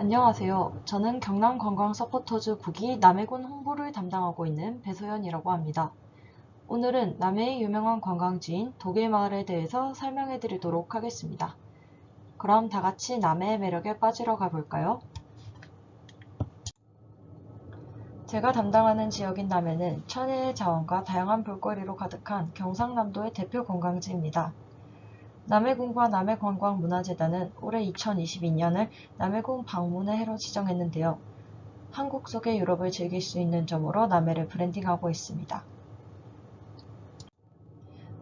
안녕하세요. 저는 경남 관광 서포터즈 국이 남해군 홍보를 담당하고 있는 배소연이라고 합니다. 오늘은 남해의 유명한 관광지인 독일 마을에 대해서 설명해 드리도록 하겠습니다. 그럼 다 같이 남해의 매력에 빠지러 가볼까요? 제가 담당하는 지역인 남해는 천혜의 자원과 다양한 볼거리로 가득한 경상남도의 대표 관광지입니다. 남해군과 남해관광문화재단은 올해 2022년을 남해군 방문의 해로 지정했는데요. 한국 속의 유럽을 즐길 수 있는 점으로 남해를 브랜딩하고 있습니다.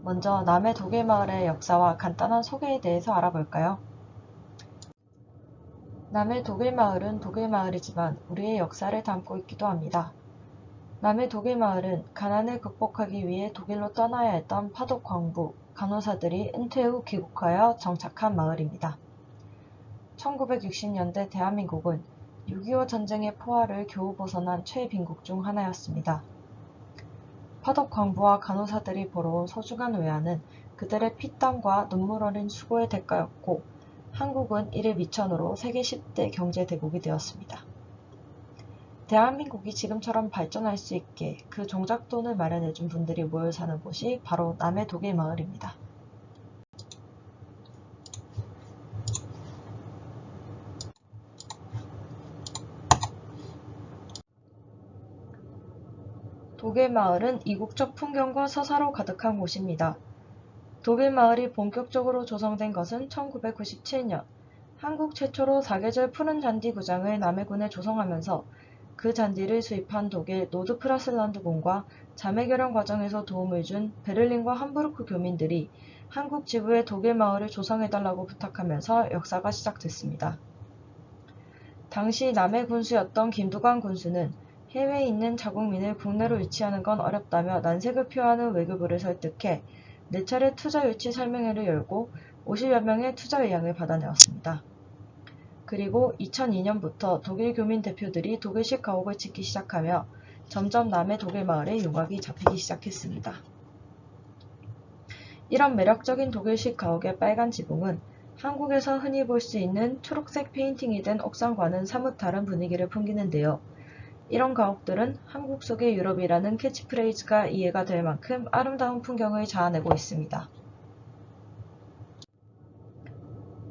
먼저 남해 독일 마을의 역사와 간단한 소개에 대해서 알아볼까요? 남해 독일 마을은 독일 마을이지만 우리의 역사를 담고 있기도 합니다. 남해 독일 마을은 가난을 극복하기 위해 독일로 떠나야 했던 파독 광부, 간호사들이 은퇴 후 귀국하여 정착한 마을입니다. 1960년대 대한민국은 6.25 전쟁의 포화를 겨우 벗어난 최빈국 중 하나였습니다. 파독 광부와 간호사들이 벌어온 소중한 외화는 그들의 피땀과 눈물 어린 수고의 대가였고 한국은 이를 미천으로 세계 10대 경제 대국이 되었습니다. 대한민국이 지금처럼 발전할 수 있게 그 종잣돈을 마련해준 분들이 모여 사는 곳이 바로 남해 독일 마을입니다. 독일 마을은 이국적 풍경과 서사로 가득한 곳입니다. 독일 마을이 본격적으로 조성된 것은 1997년 한국 최초로 사계절 푸른 잔디 구장을 남해군에 조성하면서 그 잔디를 수입한 독일 노드프라슬란드군과 자매결연 과정에서 도움을 준 베를린과 함부르크 교민들이 한국 지부의 독일 마을을 조성해달라고 부탁하면서 역사가 시작됐습니다. 당시 남해 군수였던 김두관 군수는 해외에 있는 자국민을 국내로 유치하는 건 어렵다며 난색을 표하는 외교부를 설득해 4차례 투자 유치 설명회를 열고 50여 명의 투자 의향을 받아내었습니다. 그리고 2002년부터 독일 교민 대표들이 독일식 가옥을 짓기 시작하며 점점 남해 독일 마을에 윤곽이 잡히기 시작했습니다. 이런 매력적인 독일식 가옥의 빨간 지붕은 한국에서 흔히 볼 수 있는 초록색 페인팅이 된 옥상과는 사뭇 다른 분위기를 풍기는데요. 이런 가옥들은 한국 속의 유럽이라는 캐치프레이즈가 이해가 될 만큼 아름다운 풍경을 자아내고 있습니다.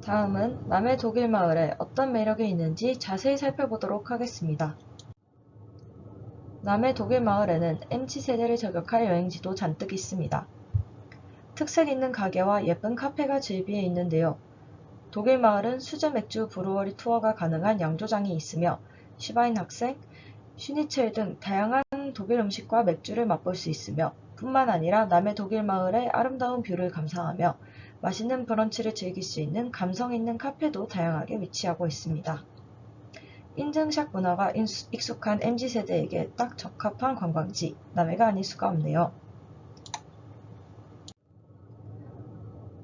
다음은 남해 독일 마을에 어떤 매력이 있는지 자세히 살펴보도록 하겠습니다. 남해 독일 마을에는 MZ세대를 저격할 여행지도 잔뜩 있습니다. 특색 있는 가게와 예쁜 카페가 즐비해 있는데요. 독일 마을은 수제 맥주 브루어리 투어가 가능한 양조장이 있으며 시바인 학생, 슈니첼 등 다양한 독일 음식과 맥주를 맛볼 수 있으며 뿐만 아니라 남해 독일 마을의 아름다운 뷰를 감상하며 맛있는 브런치를 즐길 수 있는 감성 있는 카페도 다양하게 위치하고 있습니다. 인증샷 문화가 익숙한 MZ세대에게 딱 적합한 관광지, 남해가 아닐 수가 없네요.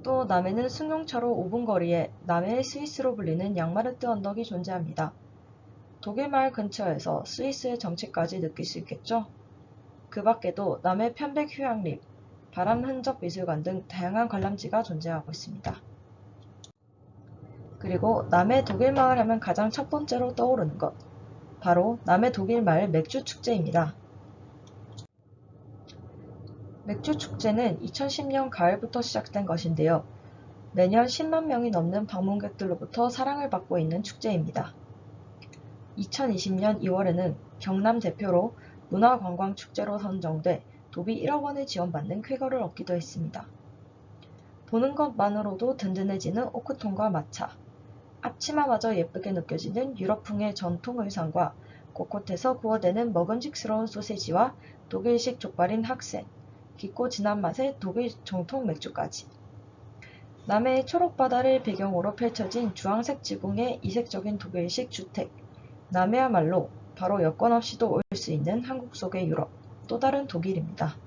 또 남해는 승용차로 5분 거리에 남해의 스위스로 불리는 양마르트 언덕이 존재합니다. 독일 마을 근처에서 스위스의 정치까지 느낄 수 있겠죠? 그 밖에도 남해 편백 휴양림, 바람 흔적 미술관 등 다양한 관람지가 존재하고 있습니다. 그리고 남해 독일 마을 하면 가장 첫 번째로 떠오르는 것, 바로 남해 독일 마을 맥주 축제입니다. 맥주 축제는 2010년 가을부터 시작된 것인데요. 매년 10만 명이 넘는 방문객들로부터 사랑을 받고 있는 축제입니다. 2020년 2월에는 경남 대표로 문화관광축제로 선정돼 도비 1억 원을 지원받는 쾌거를 얻기도 했습니다. 보는 것만으로도 든든해지는 오크통과 마차, 앞치마마저 예쁘게 느껴지는 유럽풍의 전통 의상과 곳곳에서 구워대는 먹음직스러운 소세지와 독일식 족발인 학생, 깊고 진한 맛의 독일 정통 맥주까지. 남해의 초록 바다를 배경으로 펼쳐진 주황색 지붕의 이색적인 독일식 주택, 남해야말로 바로 여권 없이도 올 수 있는 한국 속의 유럽, 또 다른 독일입니다.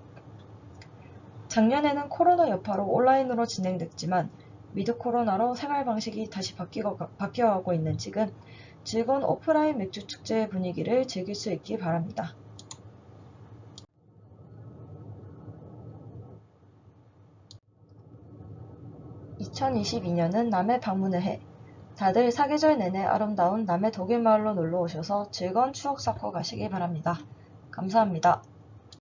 작년에는 코로나 여파로 온라인으로 진행됐지만 미드 코로나로 생활 방식이 다시 바뀌고, 바뀌어가고 있는 지금 즐거운 오프라인 맥주 축제의 분위기를 즐길 수 있기 바랍니다. 2022년은 남해 방문의 해. 다들 사계절 내내 아름다운 남해 독일 마을로 놀러 오셔서 즐거운 추억 쌓고 가시기 바랍니다. 감사합니다.